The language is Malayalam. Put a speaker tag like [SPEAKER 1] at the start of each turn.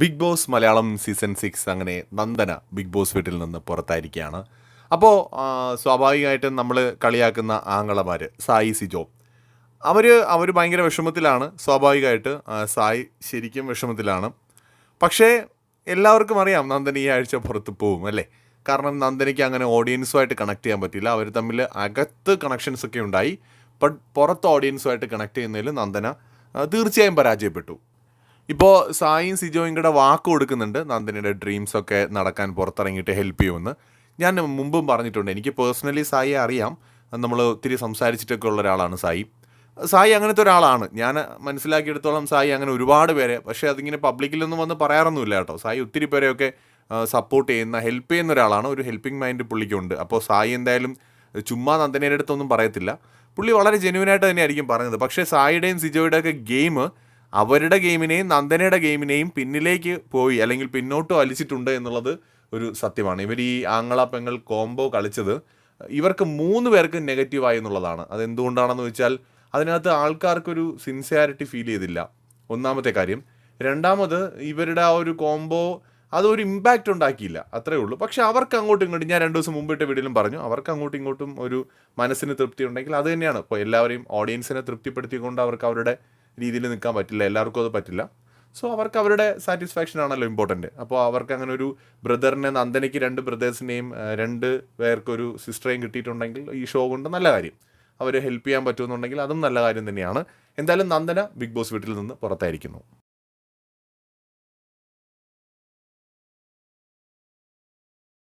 [SPEAKER 1] Big boss Malayalam season six അങ്ങനെ നന്ദന ബിഗ് ബോസ് വീട്ടിൽ നിന്ന് പുറത്തായിരിക്കുകയാണ്. അപ്പോൾ സ്വാഭാവികമായിട്ടും നമ്മൾ കളിയാക്കുന്ന ആങ്ങളമാർ സായി സിജോ. അവർ അവർ ഭയങ്കര വിഷമത്തിലാണ്. സ്വാഭാവികമായിട്ട് സായി ശരിക്കും വിഷമത്തിലാണ്. പക്ഷേ എല്ലാവർക്കും അറിയാം നന്ദന ഈ ആഴ്ച പുറത്ത് പോവും അല്ലേ? കാരണം നന്ദനയ്ക്ക് അങ്ങനെ ഓഡിയൻസുമായിട്ട് കണക്ട് ചെയ്യാൻ പറ്റില്ല അവർ തമ്മിൽ അകത്ത് കണക്ഷൻസ് ഒക്കെ ഉണ്ടായി. ബട്ട് പുറത്ത് ഓഡിയൻസുമായിട്ട് കണക്ട് ചെയ്യുന്നതിൽ നന്ദന തീർച്ചയായും പരാജയപ്പെട്ടു. ഇപ്പോൾ സായിയും സിജോയും കൂടെ വാക്ക് കൊടുക്കുന്നുണ്ട്. നന്ദിനിയുടെ ഡ്രീംസ് ഒക്കെ നടക്കാൻ പുറത്തിറങ്ങിയിട്ട് ഹെൽപ്പ് ചെയ്യുമെന്ന്. ഞാൻ മുമ്പും പറഞ്ഞിട്ടുണ്ട്. എനിക്ക് പേഴ്സണലി സായി അറിയാം. നമ്മൾ ഒത്തിരി സംസാരിച്ചിട്ടൊക്കെ ഉള്ള ഒരാളാണ് സായി. സായി അങ്ങനത്തെ ഒരാളാണ്. ഞാൻ മനസ്സിലാക്കിയെടുത്തോളം സായി അങ്ങനെ ഒരുപാട് പേരെ പക്ഷേ അതിങ്ങനെ പബ്ലിക്കിലൊന്നും വന്ന് പറയാറൊന്നുമില്ല കേട്ടോ. സായി ഒത്തിരി പേരെയൊക്കെ സപ്പോർട്ട് ചെയ്യുന്ന ഹെൽപ്പ് ചെയ്യുന്ന ഒരാളാണ്. ഒരു ഹെൽപ്പിംഗ് മൈൻഡ് പുള്ളിക്കുണ്ട്. അപ്പോൾ സായി എന്തായാലും ചുമ്മാ നന്ദനയുടെ അടുത്തൊന്നും പറയത്തില്ല. പുള്ളി വളരെ ജെനുവിനായിട്ട് തന്നെയായിരിക്കും പറഞ്ഞത്. പക്ഷേ സായിയുടെയും സിജോയുടെയൊക്കെ ഗെയിം അവരുടെ ഗെയിമിനെയും നന്ദനയുടെ ഗെയിമിനെയും പിന്നിലേക്ക് പോയി അല്ലെങ്കിൽ പിന്നോട്ട് വലിച്ചിട്ടുണ്ട് എന്നുള്ളത് ഒരു സത്യമാണ്. ഇവർ ഈ ആങ്ങള പെങ്ങൾ കോംബോ കളിച്ചത് ഇവർക്ക് മൂന്ന് പേർക്ക് നെഗറ്റീവായി എന്നുള്ളതാണ്. അതെന്തുകൊണ്ടാണെന്ന് വെച്ചാൽ അതിനകത്ത് ആൾക്കാർക്കൊരു സിൻസിയാരിറ്റി ഫീൽ ചെയ്തില്ല. ഒന്നാമത്തെ കാര്യം. രണ്ടാമത് ഇവരുടെ ആ ഒരു കോംബോ അതൊരു ഇമ്പാക്റ്റ് ഉണ്ടാക്കിയില്ല. അത്രേ ഉള്ളൂ. പക്ഷെ അവർക്ക് അങ്ങോട്ടും ഇങ്ങോട്ടും ഞാൻ രണ്ട് ദിവസം മുമ്പിട്ട് വീട്ടിലും പറഞ്ഞു അവർക്ക് അങ്ങോട്ടും ഇങ്ങോട്ടും ഒരു മനസ്സിന് തൃപ്തി ഉണ്ടെങ്കിൽ അത് തന്നെയാണ്. ഇപ്പോൾ എല്ലാവരെയും ഓഡിയൻസിനെ തൃപ്തിപ്പെടുത്തിക്കൊണ്ട് അവർക്ക് അവരുടെ രീതിയിൽ നിൽക്കാൻ പറ്റില്ല എല്ലാവർക്കും അത് പറ്റില്ല. സോ അവർക്ക് അവരുടെ സാറ്റിസ്ഫാക്ഷൻ ആണല്ലോ ഇമ്പോർട്ടന്റ് അപ്പോൾ അവർക്ക് അങ്ങനെ ഒരു ബ്രദറിനെ നന്ദനയ്ക്ക് രണ്ട് ബ്രദേഴ്സിനെയും രണ്ട് പേർക്കൊരു സിസ്റ്ററേയും കിട്ടിയിട്ടുണ്ടെങ്കിൽ ഈ ഷോ കൊണ്ട് നല്ല കാര്യം. അവരെ ഹെൽപ്പ് ചെയ്യാൻ പറ്റുമെന്നുണ്ടെങ്കിൽ അതും നല്ല കാര്യം തന്നെയാണ്. എന്തായാലും നന്ദന ബിഗ് ബോസ് വീട്ടിൽ നിന്ന് പുറത്തായിരിക്കുന്നു.